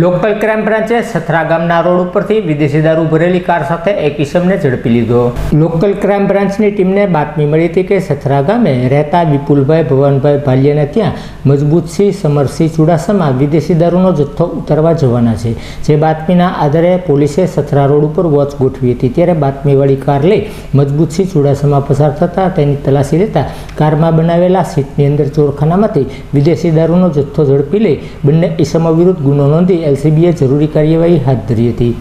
Local crime બ્રાન્ચે Sathra ગામના road ઉપરથી વિદેશી દારૂ ભરેલી કાર સાથે એક ઇસમને ઝડપી લીધો. લોકલ ક્રાઇમ બ્રાન્ચની ટીમને બાતમી મળી હતી કે સથરા ગામે રહેતા વિપુલભાઈ, ભવનભાઈ ભાલિયાને ત્યાં મજબૂતસિંહ સમરસિંહ ચુડાસમા વિદેશી દારૂનો જથ્થો ઉતારવા જવાના છે. જે બાતમીના આધારે પોલીસે સથરા રોડ ઉપર વોચ ગોઠવી હતી. ત્યારે બાતમીવાળી કાર લઈ મજબૂતસિંહ ચુડાસમા પસાર થતાં તેની તલાશી લેતા કારમાં બનાવેલા સીટની અંદર ચોરખાનામાંથી વિદેશી દારૂનો જથ્થો ઝડપી લઈ બંને ઇસમો વિરુદ્ધ ગુનો નોંધી એલસીબીએ જરૂરી કાર્યવાહી હાથ ધરી હતી.